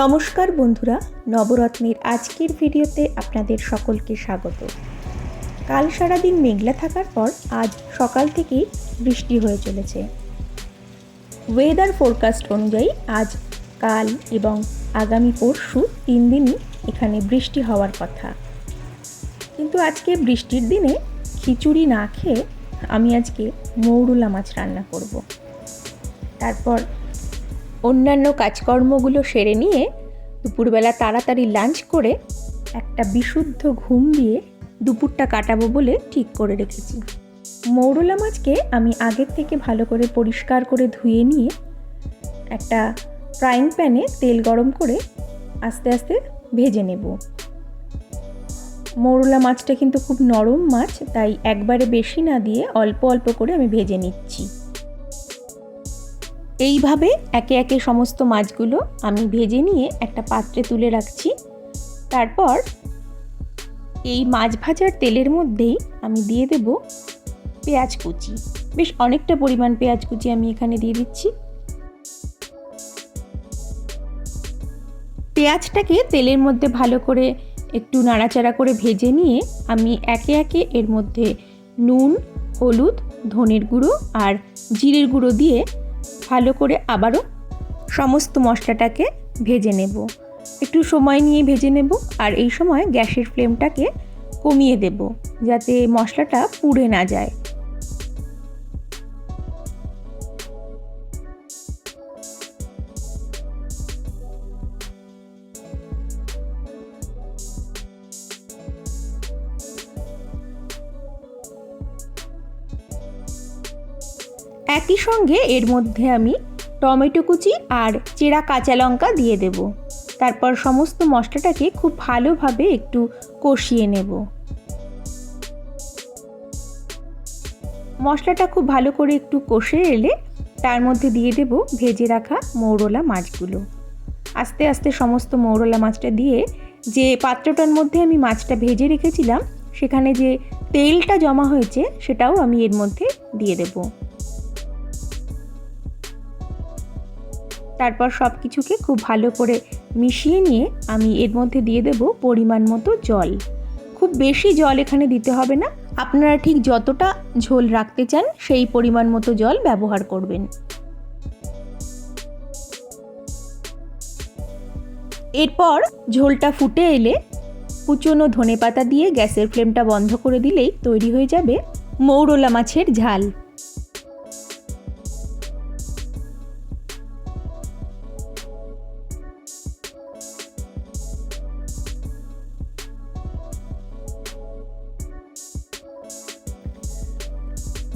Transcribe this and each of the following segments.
নমস্কার বন্ধুরা, নবরত্নের আজকের ভিডিওতে আপনাদের সকলকে স্বাগত। কাল সারাদিন মেঘলা থাকার পর আজ সকাল থেকেই বৃষ্টি হয়ে চলেছে। ওয়েদার ফোরকাস্ট অনুযায়ী আজ কাল এবং আগামী পরশু তিন দিনই এখানে বৃষ্টি হওয়ার কথা। কিন্তু আজকে বৃষ্টির দিনে খিচুড়ি না খেয়ে আমি আজকে মৌরুলা মাছ রান্না করব। তারপর অন্যান্য কাজকর্মগুলো সেরে নিয়ে দুপুরবেলা তাড়াতাড়ি লাঞ্চ করে একটা বিশুদ্ধ ঘুম দিয়ে দুপুরটা কাটাবো বলে ঠিক করে রেখেছি। মৌরলা মাছকে আমি আগের থেকে ভালো করে পরিষ্কার করে ধুয়ে নিয়ে একটা ফ্রাইং প্যানে তেল গরম করে আস্তে আস্তে ভেজে নেব। মৌরলা মাছটা কিন্তু খুব নরম মাছ, তাই একবারে বেশি না দিয়ে অল্প অল্প করে আমি ভেজে নিচ্ছি। এইভাবে একে একে সমস্ত মাছগুলো আমি ভেজে নিয়ে একটা পাত্রে তুলে রাখছি। তারপর এই মাছ ভাজার তেলের মধ্যেই আমি দিয়ে দেব পেঁয়াজ কুচি। বেশ অনেকটা পরিমাণ পেঁয়াজ কুচি আমি এখানে দিয়ে দিচ্ছি। পেঁয়াজটাকে তেলের মধ্যে ভালো করে একটু নাড়াচাড়া করে ভেজে নিয়ে আমি একে একে এর মধ্যে নুন, হলুদ, ধনের গুঁড়ো আর জিরের গুঁড়ো দিয়ে ভালো করে আবারও সমস্ত মশলাটাকে ভেজে নেব। একটু সময় নিয়ে ভেজে নেব আর এই সময় গ্যাসের ফ্লেমটাকে কমিয়ে দেব যাতে মশলাটা পুড়ে না যায়। একই সঙ্গে এর মধ্যে আমি টমেটো কুচি আর চেরা কাঁচা লঙ্কা দিয়ে দেব। তারপর সমস্ত মশলাটাকে খুব ভালোভাবে একটু কষিয়ে নেব। মশলাটা খুব ভালো করে একটু কষে এলে তার মধ্যে দিয়ে দেব ভেজে রাখা মৌরলা মাছগুলো। আস্তে আস্তে সমস্ত মৌরলা মাছটা দিয়ে যে পাত্রটার মধ্যে আমি মাছটা ভেজে রেখেছিলাম, সেখানে যে তেলটা জমা হয়েছে সেটাও আমি এর মধ্যে দিয়ে দেবো। তারপর সব কিছুকে খুব ভালো করে মিশিয়ে নিয়ে আমি এর মধ্যে দিয়ে দেব পরিমাণ মতো জল। খুব বেশি জল এখানে দিতে হবে না। আপনারা ঠিক যতটা ঝোল রাখতে চান সেই পরিমাণ মতো জল ব্যবহার করবেন। এরপর ঝোলটা ফুটে এলে কুচনো ধনে পাতা দিয়ে গ্যাসের ফ্লেমটা বন্ধ করে দিলেই তৈরি হয়ে যাবে মৌরলা মাছের ঝাল।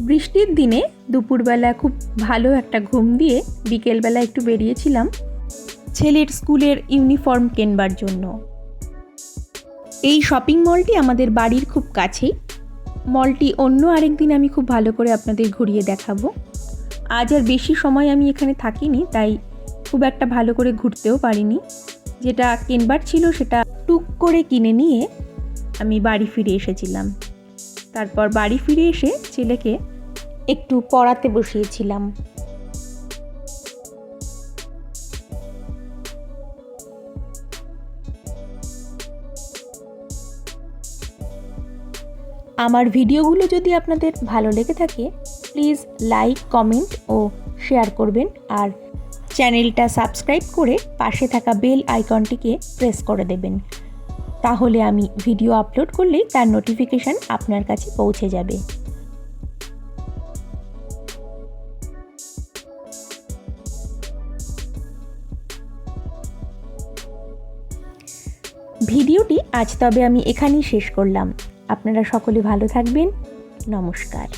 বৃষ্টির দিনে দুপুরবেলা খুব ভালো একটা ঘুম দিয়ে বিকেলবেলা একটু বেরিয়েছিলাম ছেলের স্কুলের ইউনিফর্ম কেনবার জন্য। এই শপিং মলটি আমাদের বাড়ির খুব কাছেই। মলটি অন্য আরেক দিন আমি খুব ভালো করে আপনাদের ঘুরিয়ে দেখাবো। আজ আর বেশি সময় আমি এখানে থাকিনি, তাই খুব একটা ভালো করে ঘুরতেও পারিনি। যেটা কেনবার ছিল সেটা টুক করে কিনে নিয়ে আমি বাড়ি ফিরে এসেছিলাম। তারপর বাড়ি ফিরে এসে ছেলেকে একটু পড়াতে বসিয়েছিলাম। আমার ভিডিওগুলো যদি আপনাদের ভালো লেগে থাকে প্লিজ লাইক কমেন্ট ও শেয়ার করবেন আর চ্যানেলটা সাবস্ক্রাইব করে পাশে থাকা বেল আইকনটিকে প্রেস করে দেবেন। তাহলে আমি ভিডিও আপলোড করলেই তার নোটিফিকেশান আপনার কাছে পৌঁছে যাবে। ভিডিওটি আজ তবে আমি এখানেই শেষ করলাম। আপনারা সকলে ভালো থাকবেন। নমস্কার।